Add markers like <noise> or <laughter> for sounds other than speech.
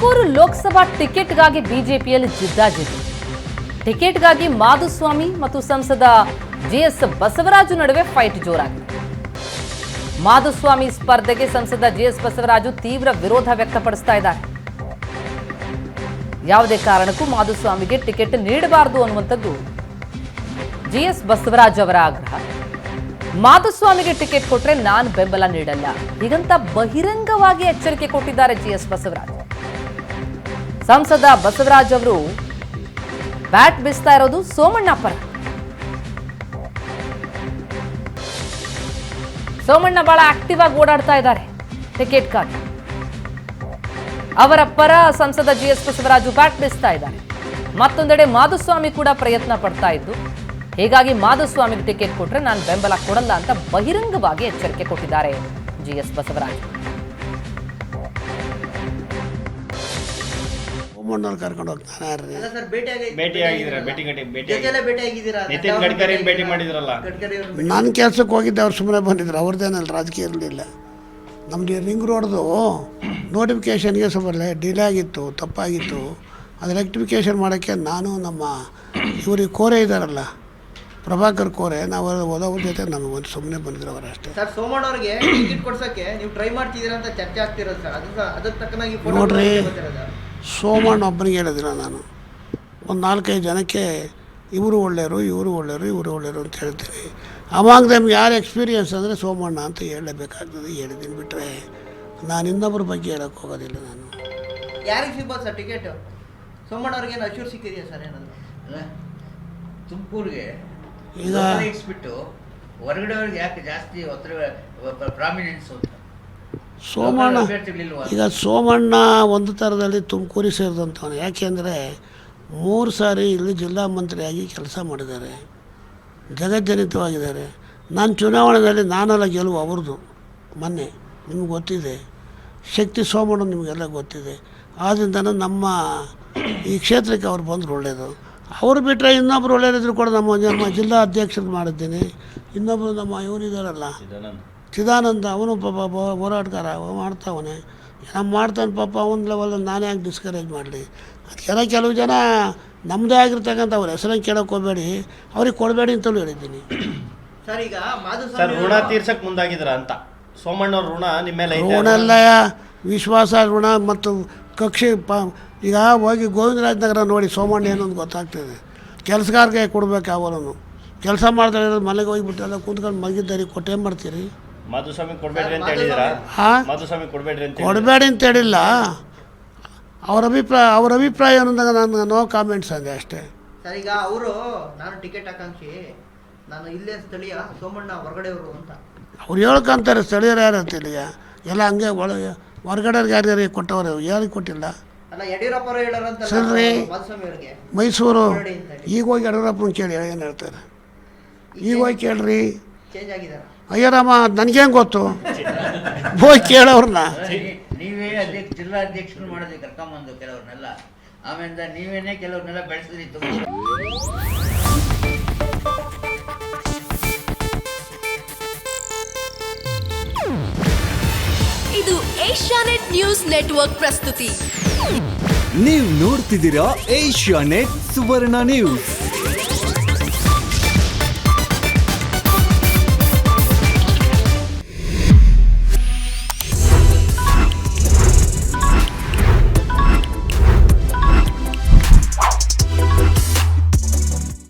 ತುಮಕೂರು ಲೋಕಸಭಾ ಟಿಕೆಟ್ಗಾಗಿ ಬಿಜೆಪಿಯಲ್ಲಿ ಜಿದ್ದಾಜಿದ್ದು. ಟಿಕೆಟ್ಗಾಗಿ ಮಾಧುಸ್ವಾಮಿ ಮತ್ತು ಸಂಸದ ಜಿಎಸ್ ಬಸವರಾಜು ನಡುವೆ ಫೈಟ್ ಜೋರಾಗಿದೆ. ಮಾಧುಸ್ವಾಮಿ ಸ್ಪರ್ಧೆಗೆ ಸಂಸದ ಜಿಎಸ್ ಬಸವರಾಜು ತೀವ್ರ ವಿರೋಧ ವ್ಯಕ್ತಪಡಿಸ್ತಾ ಇದ್ದಾರೆ. ಯಾವುದೇ ಕಾರಣಕ್ಕೂ ಮಾಧುಸ್ವಾಮಿಗೆ ಟಿಕೆಟ್ ನೀಡಬಾರದು ಅನ್ನುವಂಥದ್ದು ಜಿಎಸ್ ಬಸವರಾಜ್ ಅವರ ಆಗ್ರಹ. ಮಾಧುಸ್ವಾಮಿಗೆ ಟಿಕೆಟ್ ಕೊಟ್ರೆ ನಾನು ಬೆಂಬಲ ನೀಡಲ್ಲ. ಹೀಗಂತ ಬಹಿರಂಗವಾಗಿ ಎಚ್ಚರಿಕೆ ಕೊಟ್ಟಿದ್ದಾರೆ ಜಿಎಸ್ ಬಸವರಾಜ್. ಸಂಸದ ಬಸವರಾಜ್ ಅವರು ಬ್ಯಾಟ್ ಬೀಸ್ತಾ ಇರೋದು ಸೋಮಣ್ಣ ಪರ. ಸೋಮಣ್ಣ ಬಹಳ ಆಕ್ಟಿವ್ ಆಗಿ ಓಡಾಡ್ತಾ ಇದ್ದಾರೆ ಟಿಕೆಟ್ ಟಿಕೆಟ್ಗಾಗಿ ಅವರ ಪರ ಸಂಸದ ಜಿ ಎಸ್ ಬಸವರಾಜು ಬ್ಯಾಟ್ ಬೀಸ್ತಾ ಇದ್ದಾರೆ. ಮತ್ತೊಂದೆಡೆ ಮಾಧುಸ್ವಾಮಿ ಕೂಡ ಪ್ರಯತ್ನ ಪಡ್ತಾ ಇದ್ದು, ಹೀಗಾಗಿ ಮಾಧುಸ್ವಾಮಿಗೆ ಟಿಕೆಟ್ ಕೊಟ್ರೆ ನಾನು ಬೆಂಬಲ ಕೊಡಲ್ಲ ಅಂತ ಬಹಿರಂಗವಾಗಿ ಎಚ್ಚರಿಕೆ ಕೊಟ್ಟಿದ್ದಾರೆ ಜಿ ಎಸ್ ಬಸವರಾಜ್. ಗಡ್ಕರಿ ಅವ್ರನ್ನ ನನ್ನ ಕೆಲಸಕ್ಕೆ ಹೋಗಿದ್ದೆ ಅವ್ರು ಸುಮ್ಮನೆ ಬಂದಿದ್ರು. ಅವ್ರದ್ದೇನಲ್ಲ ರಾಜಕೀಯ ಇರಲಿಲ್ಲ. ನಮಗೆ ರಿಂಗ್ ರೋಡ್ದು ನೋಟಿಫಿಕೇಷನ್ಗೆ ಸ್ವಲ್ಪ ಡಿಲೇ ಆಗಿತ್ತು ತಪ್ಪಾಗಿತ್ತು. ಅದು ರೆಕ್ಟಿಫಿಕೇಷನ್ ಮಾಡೋಕ್ಕೆ ನಾನು ನಮ್ಮ ಇವ್ರಿಗೆ ಕೋರೆ ಇದ್ದಾರಲ್ಲ ಪ್ರಭಾಕರ್ ಕೋರೆ ನಾವು ಓದೋವ್ರ ಜೊತೆ ನಮಗೆ ಒಂದು ಸುಮ್ಮನೆ ಬಂದಿದ್ರು ಅವರು ಅಷ್ಟೇ. ಸರ್ ಸೋಮಣ್ಣ ಅವ್ರಿಗೆ ಟಿಕೆಟ್ ಕೊಡ್ಸೋಕ್ಕೆ ನೀವು ಟ್ರೈ ಮಾಡ್ತಿದ್ದೀರಾ ಅಂತ ಚರ್ಚೆ ಆಗ್ತಿರೋದು ಸರ್. ಅದು ಅದಕ್ಕೆ ತಕ್ಕನಾಗಿ ನೋಡ್ರಿ. ಸೋಮಣ್ಣ ಒಬ್ಬನಿಗೆ ಹೇಳಿದಿಲ್ಲ ನಾನು. ಒಂದು ನಾಲ್ಕೈದು ಜನಕ್ಕೆ ಇವರು ಒಳ್ಳೆಯರು ಇವರು ಒಳ್ಳೆಯರು ಇವರು ಒಳ್ಳೆಯರು ಅಂತ ಹೇಳ್ತೀನಿ. ಅವಾಗ ನಮ್ಗೆ ಯಾರು ಎಕ್ಸ್ಪೀರಿಯನ್ಸ್ ಅಂದರೆ ಸೋಮಣ್ಣ ಅಂತ ಹೇಳಬೇಕಾಗ್ತದೆ ಹೇಳಿದ್ದೀನಿ ಬಿಟ್ಟರೆ ನಾನು ಇನ್ನೊಬ್ಬರ ಬಗ್ಗೆ ಹೇಳೋಕ್ಕೆ ಹೋಗೋದಿಲ್ಲ ನಾನು. ಯಾರಿಗೆ ಸಿಗ್ಬೋದು ಸರ್ ಟಿಕೆಟ್ ಸೋಮಣ್ಣ ಅವ್ರಿಗೆ ಏನು ಅಶ್ಯೂರ್ ಸಿಕ್ಕಿದೆಯಾ ಸರ್ ಏನಂದ್ರೆ? ಅಲ್ಲ ತುಮಕೂರಿಗೆ ಈಗ ಬಿಟ್ಟು ಹೊರಗಡೆ ಅವ್ರಿಗೆ ಯಾಕೆ ಜಾಸ್ತಿ ಒತ್ತಡ ಪ್ರಾಮಿನೆನ್ಸ್ ಅಂತ ಸೋಮಣ್ಣ ಈಗ ಸೋಮಣ್ಣ ಒಂದು ಥರದಲ್ಲಿ ತುಮಕೂರಿಗೆ ಸೇರಿದಂಥವನು. ಯಾಕೆಂದರೆ ಮೂರು ಸಾರಿ ಇಲ್ಲಿ ಜಿಲ್ಲಾ ಮಂತ್ರಿಯಾಗಿ ಕೆಲಸ ಮಾಡಿದ್ದಾರೆ. ಜಗಜ್ಜನಿತವಾಗಿದ್ದಾರೆ. ನಾನು ಚುನಾವಣೆಯಲ್ಲಿ ನಾನೆಲ್ಲ ಗೆಲುವು ಅವ್ರದ್ದು ಮೊನ್ನೆ. ನಿಮ್ಗೆ ಗೊತ್ತಿದೆ. ಶಕ್ತಿ ಸೋಮಣ್ಣ ನಿಮಗೆಲ್ಲ ಗೊತ್ತಿದೆ. ಆದ್ದರಿಂದ ನಮ್ಮ ಈ ಕ್ಷೇತ್ರಕ್ಕೆ ಅವ್ರು ಬಂದರು ಒಳ್ಳೆಯದು ಅವ್ರು ಬಿಟ್ಟರೆ ಇನ್ನೊಬ್ರು ಒಳ್ಳೆಯದಿದ್ರು ಕೂಡ ನಮ್ಮ ನಮ್ಮ ಜಿಲ್ಲಾ ಅಧ್ಯಕ್ಷರು ಮಾಡಿದ್ದೀನಿ. ಇನ್ನೊಬ್ಬರು ನಮ್ಮ ಇವರಿದ್ದಾರಲ್ಲ ಚಿದಾನಂದ ಅವನು ಪಾಪ ಬೋ- ಹೋರಾಟಗಾರ ಅವ ಮಾಡ್ತಾವನೆ. ನಮ್ಮ ಮಾಡ್ತಾನೆ ಪಾಪ ಅವನ ಲೆವೆಲ್ ನಾನು ಯಾಕೆ ಡಿಸ್ಕರೇಜ್ ಮಾಡಲಿ. ಅದಕ್ಕೆಲ್ಲ ಕೆಲವು ಜನ ನಮ್ಮದೇ ಆಗಿರ್ತಕ್ಕಂಥ ಅವ್ರ ಹೆಸರನ್ನು ಕೇಳೋಕೆ ಹೋಗಬೇಡಿ. ಅವ್ರಿಗೆ ಕೊಡಬೇಡಿ ಅಂತಲೂ ಹೇಳಿದ್ದೀನಿ. <coughs> ಸರ್ ಈಗ ಸರ್ ಋಣ ತೀರ್ಸಕ್ಕೆ ಮುಂದಾಗಿದ್ರ ಅಂತ. ಸೋಮಣ್ಣವ್ರ ಋಣ ನಿಮ್ಮ ಮೇಲೆ ಋಣ ವಿಶ್ವಾಸ ಋಣ ಮತ್ತು ಕಕ್ಷೆ ಪ ಈಗ ಹೋಗಿ ಗೋವಿಂದರಾಜನಗರ ನೋಡಿ ಸೋಮಣ್ಣ ಏನು ಅಂತ ಗೊತ್ತಾಗ್ತದೆ. ಕೆಲಸಗಾರಿಗೆ ಕೊಡ್ಬೇಕು ಅವರನ್ನು ಕೆಲಸ ಮಾಡ್ತಾರೆ ಮನೆಗೆ ಹೋಗಿಬಿಟ್ಟು ಎಲ್ಲ ಕೂತ್ಕೊಂಡು ಮಲಗಿದ್ದಾರೆ ಕೊಟ್ಟೇನು ಮಾಡ್ತೀರಿ? ಮಾಧುಸ್ವಾಮಿ ಕೊಡಬೇಡ್ರಿ ಅಂತ ಹೇಳಿದಿರಾ? ಹಾಂ? ಮಾಧುಸ್ವಾಮಿ ಕೊಡ್ಬೇಡ್ರಿ ಅಂತ? ಕೊಡಬೇಡಿ ಅಂತ ಹೇಳಿಲ್ಲ. ಅವ್ರ ಅಭಿಪ್ರಾಯ ಅವ್ರ ಅಭಿಪ್ರಾಯ ಅನ್ನೋದಾಗ ನಾನು ನೋ ಕಾಮೆಂಟ್ಸ್ ಅಂದೆ ಅಷ್ಟೇ. ಸರ್ ಈಗ ಅವರು ನಾನು ಟಿಕೆಟ್ ಆಕಾಂಕ್ಷಿ ನಾನು ಇಲ್ಲೇ ಸ್ಥಳೀಯ ಸೋಮಣ್ಣ ಹೊರಗಡೆಯವರು ಅಂತ. ಅವ್ರು ಹೇಳ್ಕೊಂತಾರೆ ಸ್ಥಳೀಯರು ಯಾರು ಅಂತಿಲ್ಲ ಎಲ್ಲ ಹಂಗೆ ಒಳಗೆ ಹೊರಗಡೆಯವ್ರಿಗೆ ಯಾರ್ಯಾರಿಗೆ ಕೊಟ್ಟವ್ರು? ಯಾರಿಗೆ ಕೊಟ್ಟಿಲ್ಲ? ಅಲ್ಲ ಯಡಿಯೂರಪ್ಪ ಅವರು ಹೇಳೋರಂತ ಸರಿ. ಮಾಧುಸ್ವಾಮಿ ಅವ್ರಿಗೆ. ಮೈಸೂರು ಈಗ ಹೋಗಿ ಯಡಿಯೂರಪ್ಪನ ಕೇಳಿ ಏನು ಹೇಳ್ತಾರೆ? ಈಗ ಹೋಗಿ ಕೇಳ್ರಿ. ಚೇಂಜ್ ಆಗಿದಾರ ಅಯ್ಯರಾಮ ನನಗೇನು ಗೊತ್ತು? ಹೋಗಿ ಕೇಳೋರ್ನ. ನೀವೇ ಅಧ್ಯಕ್ಷ ಜಿಲ್ಲಾಧ್ಯಕ್ಷರು ಮಾಡೋದು ಕರ್ಕೊಂಬಂದು ಕೆಲವ್ರನ್ನೆಲ್ಲ. ಆಮೇಲೆ ನೀವೇನೇ ಕೆಲವ್ರನ್ನೆಲ್ಲ ಬೆಳೆಸಿದ್ರಿ ಇದು ಏಷ್ಯಾನೆಟ್ ನ್ಯೂಸ್ ನೆಟ್ವರ್ಕ್ ಪ್ರಸ್ತುತಿ. ನೀವು ನೋಡ್ತಿದ್ದೀರಾ ಏಷ್ಯಾನೆಟ್ ಸುವರ್ಣ ನ್ಯೂಸ್.